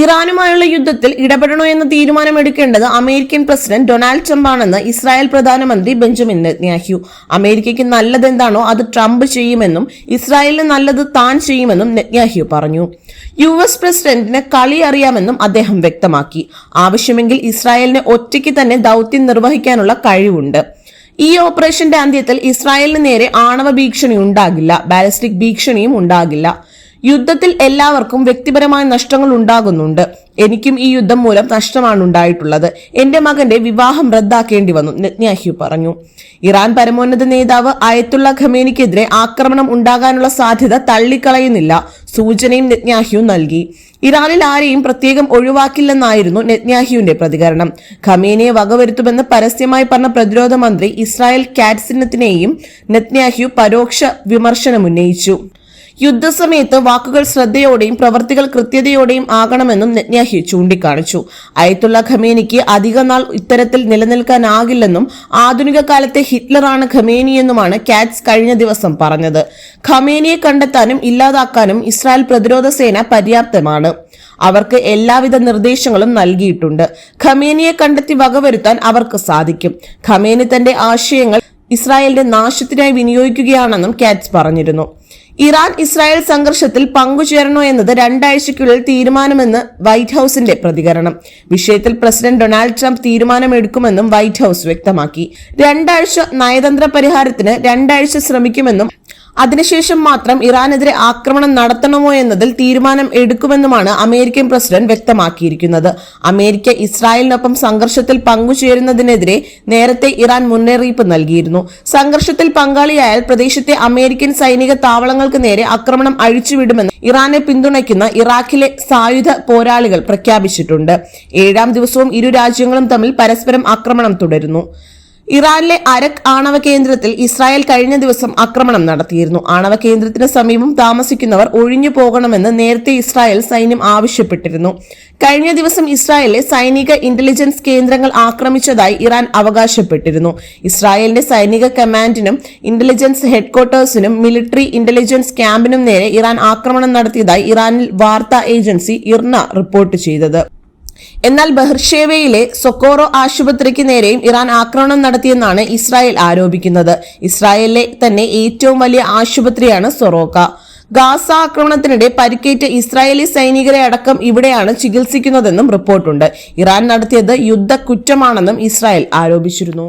ഇറാനുമായുള്ള യുദ്ധത്തിൽ ഇടപെടണോ എന്ന തീരുമാനമെടുക്കേണ്ടത് അമേരിക്കൻ പ്രസിഡന്റ് ഡൊണാൾഡ് ട്രംപ് ആണെന്ന് ഇസ്രായേൽ പ്രധാനമന്ത്രി ബെഞ്ചമിൻ നെത്ന്യാഹ്യു അമേരിക്കയ്ക്ക് നല്ലതെന്താണോ അത് ട്രംപ് ചെയ്യുമെന്നും ഇസ്രായേലിന് നല്ലത് താൻ ചെയ്യുമെന്നും നെത്ന്യാഹ്യു പറഞ്ഞു. യു എസ് പ്രസിഡന്റിന് കളി അറിയാമെന്നും അദ്ദേഹം വ്യക്തമാക്കി. ആവശ്യമെങ്കിൽ ഇസ്രായേലിന് ഒറ്റയ്ക്ക് തന്നെ ദൌത്യം നിർവഹിക്കാനുള്ള കഴിവുണ്ട്. ഈ ഓപ്പറേഷന്റെ അന്ത്യത്തിൽ ഇസ്രായേലിന് നേരെ ആണവ ഭീഷണി ഉണ്ടാകില്ല ബാലിസ്റ്റിക് ഭീഷണിയും ഉണ്ടാകില്ല. യുദ്ധത്തിൽ എല്ലാവർക്കും വ്യക്തിപരമായ നഷ്ടങ്ങൾ ഉണ്ടാകുന്നുണ്ട്. എനിക്കും ഈ യുദ്ധം മൂലം നഷ്ടമാണ് ഉണ്ടായിട്ടുള്ളത്. എന്റെ മകന്റെ വിവാഹം റദ്ദാക്കേണ്ടി വന്നു നെത്ന്യാഹ്യു പറഞ്ഞു. ഇറാൻ പരമോന്നത നേതാവ് അയത്തുള്ള ഖമേനിക്കെതിരെ ആക്രമണം ഉണ്ടാകാനുള്ള സാധ്യത തള്ളിക്കളയുന്നില്ല സൂചനയും നെത്ന്യാഹ്യു നൽകി. ഇറാനിൽ ആരെയും പ്രത്യേകം ഒഴിവാക്കില്ലെന്നായിരുന്നു നെത്ന്യാഹ്യുവിന്റെ പ്രതികരണം. ഖമേനിയെ വകവരുത്തുമെന്ന് പരസ്യമായി പറഞ്ഞ പ്രതിരോധ മന്ത്രി ഇസ്രായേൽ കാറ്റ്സിനത്തിനെയും നെത്ന്യാഹ്യു പരോക്ഷ വിമർശനമുന്നയിച്ചു. യുദ്ധസമയത്ത് വാക്കുകൾ ശ്രദ്ധയോടെയും പ്രവർത്തികൾ കൃത്യതയോടെയും ആകണമെന്നും നെറ്റ്യാഹി ചൂണ്ടിക്കാണിച്ചു. അയത്തുള്ള ഖമേനിക്ക് അധികനാൾ ഇത്തരത്തിൽ നിലനിൽക്കാനാകില്ലെന്നും ആധുനിക കാലത്തെ ഹിറ്റ്ലറാണ് ഖമേനിയെന്നുമാണ് കാറ്റ്സ് കഴിഞ്ഞ ദിവസം പറഞ്ഞത്. ഖമേനിയെ കണ്ടെത്താനും ഇല്ലാതാക്കാനും ഇസ്രായേൽ പ്രതിരോധ സേന പര്യാപ്തമാണ്. അവർക്ക് എല്ലാവിധ നിർദ്ദേശങ്ങളും നൽകിയിട്ടുണ്ട്. ഖമേനിയെ കണ്ടെത്തി വകവരുത്താൻ അവർക്ക് സാധിക്കും. ഖമേനി തന്റെ ആശയങ്ങൾ ഇസ്രായേലിന്റെ നാശത്തിനായി വിനിയോഗിക്കുകയാണെന്നും കാറ്റ്സ് പറഞ്ഞിരുന്നു. ഇറാൻ ഇസ്രായേൽ സംഘർഷത്തിൽ പങ്കുചേരണോ എന്നത് രണ്ടാഴ്ചയ്ക്കുള്ളിൽ തീരുമാനമെന്ന് വൈറ്റ് ഹൌസിന്റെ പ്രതികരണം. വിഷയത്തിൽ പ്രസിഡന്റ് ഡൊണാൾഡ് ട്രംപ് തീരുമാനമെടുക്കുമെന്നും വൈറ്റ് ഹൌസ് വ്യക്തമാക്കി. രണ്ടാഴ്ച നയതന്ത്ര പരിഹാരത്തിന് രണ്ടാഴ്ച ശ്രമിക്കുമെന്നും അതിനുശേഷം മാത്രം ഇറാനെതിരെ ആക്രമണം നടത്തണമോ എന്നതിൽ തീരുമാനം എടുക്കുമെന്നുമാണ് അമേരിക്കൻ പ്രസിഡന്റ് വ്യക്തമാക്കിയിരിക്കുന്നത്. അമേരിക്ക ഇസ്രായേലിനൊപ്പം സംഘർഷത്തിൽ പങ്കുചേരുന്നതിനെതിരെ നേരത്തെ ഇറാൻ മുന്നറിയിപ്പ് നൽകിയിരുന്നു. സംഘർഷത്തിൽ പങ്കാളിയായാൽ പ്രദേശത്തെ അമേരിക്കൻ സൈനിക താവളങ്ങൾക്ക് നേരെ ആക്രമണം അഴിച്ചുവിടുമെന്ന് ഇറാനെ പിന്തുണയ്ക്കുന്ന ഇറാഖിലെ സായുധ പോരാളികൾ പ്രഖ്യാപിച്ചിട്ടുണ്ട്. ഏഴാം ദിവസവും ഇരു രാജ്യങ്ങളും തമ്മിൽ പരസ്പരം ആക്രമണം തുടരുന്നു. ഇറാനിലെ അരക് ആണവ കേന്ദ്രത്തിൽ ഇസ്രായേൽ കഴിഞ്ഞ ദിവസം ആക്രമണം നടത്തിയിരുന്നു. ആണവ കേന്ദ്രത്തിന് സമീപം താമസിക്കുന്നവർ ഒഴിഞ്ഞു പോകണമെന്ന് നേരത്തെ ഇസ്രായേൽ സൈന്യം ആവശ്യപ്പെട്ടിരുന്നു. കഴിഞ്ഞ ദിവസം ഇസ്രായേലിലെ സൈനിക ഇന്റലിജൻസ് കേന്ദ്രങ്ങൾ ആക്രമിച്ചതായി ഇറാൻ അവകാശപ്പെട്ടിരുന്നു. ഇസ്രായേലിന്റെ സൈനിക കമാൻഡിനും ഇന്റലിജൻസ് ഹെഡ്ക്വാർട്ടേഴ്സിനും മിലിറ്ററി ഇന്റലിജൻസ് ക്യാമ്പിനും നേരെ ഇറാൻ ആക്രമണം നടത്തിയതായി ഇറാനിൽ വാർത്താ ഏജൻസി ഇർണ റിപ്പോർട്ട് ചെയ്തത്. എന്നാൽ ബഹർഷേവയിലെ സൊക്കോറോ ആശുപത്രിക്ക് നേരെയും ഇറാൻ ആക്രമണം നടത്തിയെന്നാണ് ഇസ്രായേൽ ആരോപിക്കുന്നത്. ഇസ്രായേലിലെ തന്നെ ഏറ്റവും വലിയ ആശുപത്രിയാണ് സൊറോക്ക. ഗാസ ആക്രമണത്തിനിടെ പരിക്കേറ്റ ഇസ്രായേലി സൈനികരെ അടക്കം ഇവിടെയാണ് ചികിത്സിക്കുന്നതെന്നും റിപ്പോർട്ടുണ്ട്. ഇറാൻ നടത്തിയത് യുദ്ധ കുറ്റമാണെന്നും ഇസ്രായേൽ ആരോപിച്ചിരുന്നു.